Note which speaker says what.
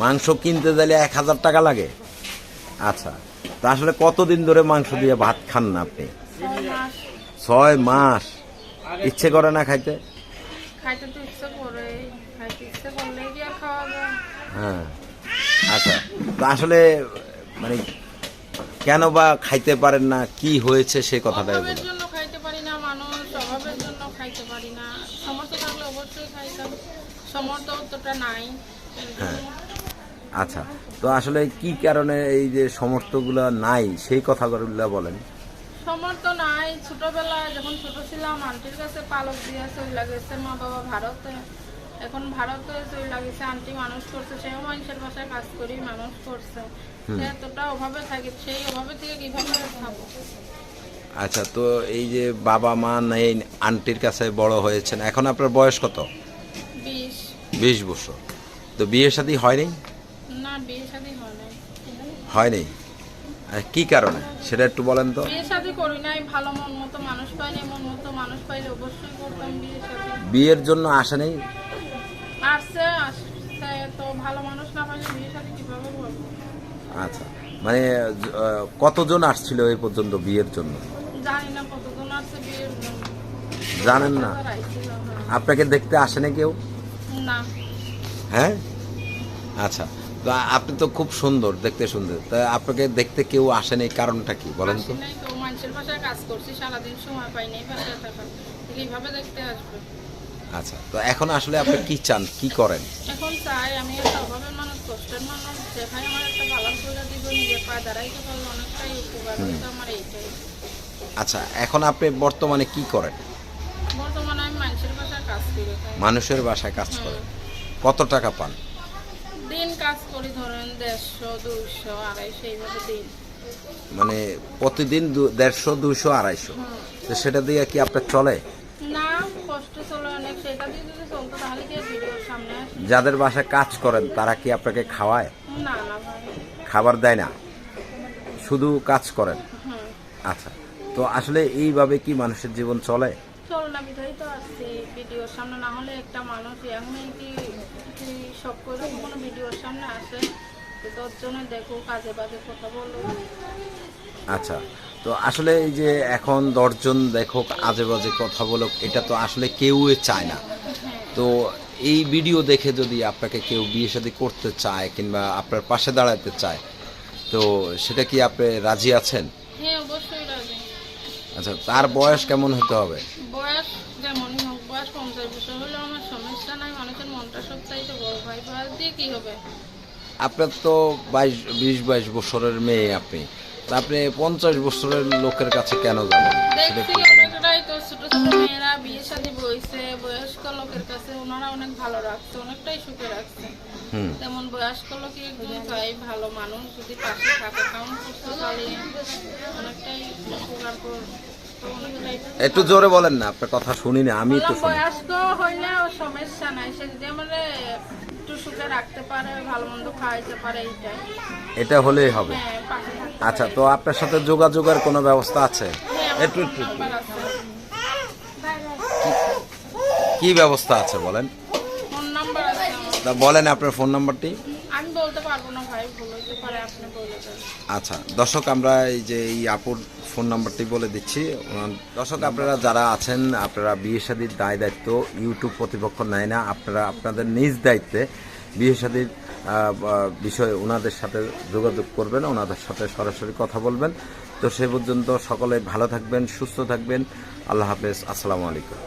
Speaker 1: মাংস।
Speaker 2: কিনতে গেলে এক হাজার টাকা লাগে? আচ্ছা তা আসলে কতদিন ধরে মাংস দিয়ে ভাত খান না আপনি?
Speaker 1: ছয় মাস।
Speaker 2: ইচ্ছে করে না খাইতে? হ্যাঁ আচ্ছা তো আসলে মানে কেন বা খাইতে পারেন না? কি হয়েছে সে কথাটাই
Speaker 1: অভাবের
Speaker 2: হ্যাঁ। আচ্ছা তো আসলে কি কারণে এই যে সমর্থগুলো নাই সেই কথাগুলো বলেন।
Speaker 1: সমর্থ নাই। ছোটবেলায় যখন ছোট ছিলাম আন্টির কাছে পালক দিয়ে চলে গেছে মা বাবা ভারতে। এখন ভারতে চলে গেছে আন্টি মানুষ করছে সেও মানুষের বাসায় কাজ করি মানুষ করছে। এতটা অভাবে থাকে সেই অভাবে থেকে কীভাবে খাব?
Speaker 2: আচ্ছা তো এই যে বাবা মা নেই আন্টির কাছে বড় হয়েছেন এখন আপনার বয়স কত? বিশ বছর। তো বিয়ে শাদী হয়নি
Speaker 1: না বিয়ে শাদী হয় নাই।
Speaker 2: হয়নি আর কি কারণে? সেটা একটু বলেন তো।
Speaker 1: বিয়ে শাদী করি নাই ভালো মন মতো মানুষ পাইনি মন মতো মানুষ পাইলে অবশ্যই করতাম বিয়ে শাদী
Speaker 2: বিয়ের জন্য আসেনি
Speaker 1: আসছে আসছে তো ভালো মানুষ না পাইলে বিয়ে শাদী কীভাবে করব?
Speaker 2: আচ্ছা। মানে কতজন আসছিল এই পর্যন্ত বিয়ের জন্য?
Speaker 1: জানি না কতজন আছে বিয়ের জন্য।
Speaker 2: জানেন না?
Speaker 1: হ্যাঁ।
Speaker 2: আপনাকে দেখতে আসেনি কেউ?
Speaker 1: না।
Speaker 2: হ্যাঁ? আচ্ছা তো আপনি তো খুব সুন্দর দেখতে সুন্দর। তা আপনাকে দেখতে কেউ আসেনি কারণটা কি বলেন তো?
Speaker 1: আসি নাই তো মানুষের বাসায় কাজ করছি সারাদিন সময় পাই নাই বাসায় থাকা। এইভাবে দেখতে আসবে।
Speaker 2: আচ্ছা তো এখন আসলে আপনি কি চান কি করেন?
Speaker 1: এখন চাই আমি একটা অভাবের মানুষ কষ্টের মানুষ যেখানে আমার একটা ভালো করে দিব নিজের পায়ে দাঁড়াইতে পারলে অনেকটাই উপকার হইতো আমার এইটাই।
Speaker 2: আচ্ছা এখন আপনি বর্তমানে কি করেন?
Speaker 1: মানুষের বাসায় কাজ
Speaker 2: করেন কত টাকা পান?
Speaker 1: দিন কাজ করি ধরেন দেড়শো দুইশো আড়াইশো এইভাবে দিন।
Speaker 2: মানে প্রতিদিন দেড়শো দুশো আড়াইশো। তো সেটা দিয়ে কি আপনার চলে?
Speaker 1: না কষ্ট চলে অনেক। সেটা দিয়ে যদি চলতো তাহলে কি ভিডিওর সামনে
Speaker 2: যাদের বাসায় কাজ করেন তারা কি আপনাকে খাওয়ায়?
Speaker 1: না না
Speaker 2: খাবার দেয় না? শুধু কাজ করেন? আচ্ছা। তো আসলে এইভাবে কি মানুষের জীবন চলে?
Speaker 1: তো আসছি ভিডিওর সামনে। না হলে একটা মানুষ এখন কি সব করে কোনো ভিডিওর সামনে আসে? তো দশজনে দেখো কাজে বাজে কথা বলো।
Speaker 2: আচ্ছা তো আসলে এই যে এখন দশজন দেখো আজে বাজে কথা বলো এটা তো আসলে কেউ চায় না। তো এই ভিডিও দেখে যদি আপনাকে কেউ বিয়ে শাদী করতে চায় কিংবা আপনার পাশে দাঁড়াতে চায় তো সেটা কি আপনি রাজি আছেন?
Speaker 1: হ্যাঁ অবশ্যই রাজি।
Speaker 2: আচ্ছা তার বয়স কেমন হতে হবে?
Speaker 1: বয়স যেমন হোক বয়স পঞ্চাশ বছর হলেও আমার সমস্যা নাই মানুষের মনটা সব চাইতে বড় ভাই বয়স দিয়ে কি হবে?
Speaker 2: আপনার তো বাইশ বিশ বাইশ বছরের মেয়ে আপনি। তা আপনি পঞ্চাশ বছরের লোকের কাছে কেন জানেন সেটা একটু
Speaker 1: মেয়েরা বিয়ে শাদী বইছে বয়স্ক লোকের কাছে ওনারা অনেক ভালো রাখছে অনেকটাই সুখে রাখছে। তেমন বয়স্ক লোকে একদম চাই ভালো মানুষ যদি পাশে থাকে কারণ চালিয়ে অনেকটাই উপকার
Speaker 2: একটু জোরে বলেন না আপনার কথা শুনি না আমি তো
Speaker 1: বয়স্ক হইলে সমস্যা নাই সে যদি আমাদের একটু সুখে রাখতে পারে ভালো মন্দ খাওয়াইতে পারে এইটাই।
Speaker 2: এটা হলেই হবে।
Speaker 1: হ্যাঁ
Speaker 2: আচ্ছা তো আপনার সাথে যোগাযোগের কোনো ব্যবস্থা আছে?
Speaker 1: হ্যাঁ,
Speaker 2: একটু একটু। কি ব্যবস্থা আছে বলেন? বলেন আপনার ফোন নাম্বারটি।
Speaker 1: আমি বলতে পারব না ভাই ভুল পারে আপনি বলে
Speaker 2: আচ্ছা দর্শক আমরা এই যে এই আপুর ফোন নাম্বারটি বলে দিচ্ছি। দর্শক আপনারা যারা আছেন আপনারা বিয়ে শাদীর দায় দায়িত্ব ইউটিউব প্রতিপক্ষ নেয় না আপনারা আপনাদের নিজ দায়িত্বে বিয়ে আহ, বিষয়ে ওনাদের সাথে যোগাযোগ করবেন ওনাদের সাথে সরাসরি কথা বলবেন। তো সে পর্যন্ত সকলে ভালো থাকবেন সুস্থ থাকবেন। আল্লাহ হাফেজ। আসসালামু আলাইকুম।